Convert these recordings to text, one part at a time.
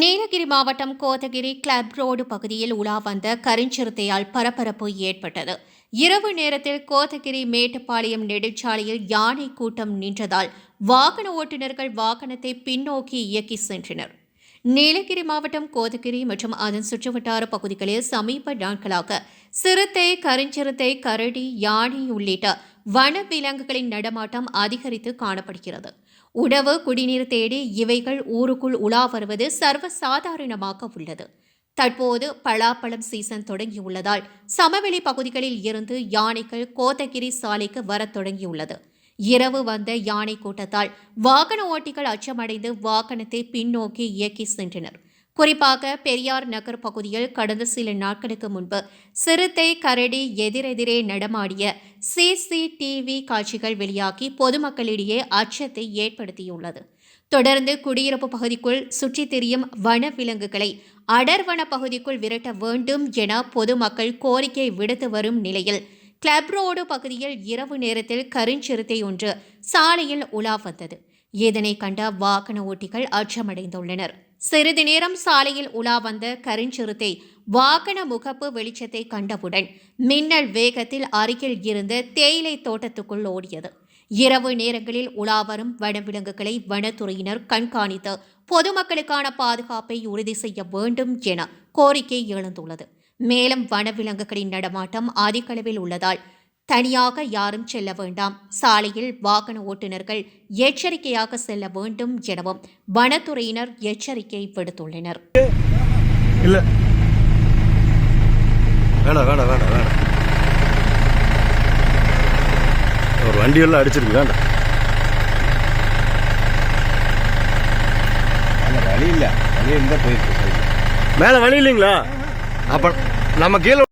நீலகிரி மாவட்டம் Kotagiri club road பகுதியில் உலா வந்த கருஞ்சிறுத்தையால் பரபரப்பு ஏற்பட்டது. இரவு நேரத்தில் கோத்தகிரி மேட்டுப்பாளையம் நெடுஞ்சாலையில் யானை கூட்டம் நின்றதால் வாகன ஓட்டுநர்கள் வாகனத்தை பின்னோக்கி இயக்கி சென்றனர். நீலகிரி மாவட்டம் கோதகிரி மற்றும் அதன் சுற்றுவட்டார பகுதிகளில் சமீப நாட்களாக சிறுத்தை கருஞ்சிறுத்தை கரடி யானை உள்ளிட்ட வனவிலங்குகளின் நடமாட்டம் அதிகரித்து காணப்படுகிறது. உணவு குடிநீர் தேடி இவைகள் ஊருக்குள் உலா வருவது சர்வசாதாரணமாக உள்ளது. தற்போது பலாப்பழம் சீசன் தொடங்கியுள்ளதால் சமவெளி பகுதிகளில் இருந்து யானைகள் கோத்தகிரி சாலைக்கு வரத் தொடங்கியுள்ளது. இரவு வந்த யானை கூட்டத்தால் வாகன ஓட்டிகள் அச்சமடைந்து வாகனத்தை பின்னோக்கி இயக்கி சென்றனர். குறிப்பாக பெரியார் நகர் பகுதியில் கடந்த சில நாட்களுக்கு முன்பு சிறுத்தை கரடி எதிரெதிரே நடமாடிய சிசிடிவி காட்சிகள் வெளியாகி பொதுமக்களிடையே அச்சத்தை ஏற்படுத்தியுள்ளது. தொடர்ந்து குடியிருப்பு பகுதிக்குள் சுற்றித் திரியும் வனவிலங்குகளை அடர்வன பகுதிக்குள் விரட்ட வேண்டும் என பொதுமக்கள் கோரிக்கை விடுத்து வரும் நிலையில் கிளப் ரோடு பகுதியில் இரவு நேரத்தில் கருஞ்சிறுத்தை ஒன்று சாலையில் உலா வந்தது. இதனை கண்ட வாகன ஓட்டிகள் அச்சமடைந்துள்ளனர். சிறிது நேரம் சாலையில் உலா வந்த கருஞ்சிறுத்தை வாகன முகப்பு வெளிச்சத்தை கண்டவுடன் மின்னல் வேகத்தில் அருகில் இருந்த தேயிலை தோட்டத்துக்குள் ஓடியது. இரவு நேரங்களில் உலாவரும் வனவிலங்குகளை வனத்துறையினர் கண்காணித்து பொதுமக்களுக்கான பாதுகாப்பை உறுதி செய்ய வேண்டும் என கோரிக்கை எழுந்துள்ளது. மேலும் வனவிலங்குகளின் நடமாட்டம் அதிகளவில் உள்ளதால் தனியாக யாரும் செல்ல வேண்டாம். சாலையில் வாகன ஓட்டுநர்கள் எச்சரிக்கையாக செல்ல வேண்டும் எனவும் வனத்துறையினர் எச்சரிக்கை விடுத்துள்ளனர். ஒரு வண்டியெல்லாம் அடிச்சிருக்கு வேண்டாம். அந்த வழி இல்லை. வழி இருந்தால் போயிருக்கு மேலே வழி இல்லைங்களா? அப்போ நம்ம கீழே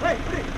Hey, hey.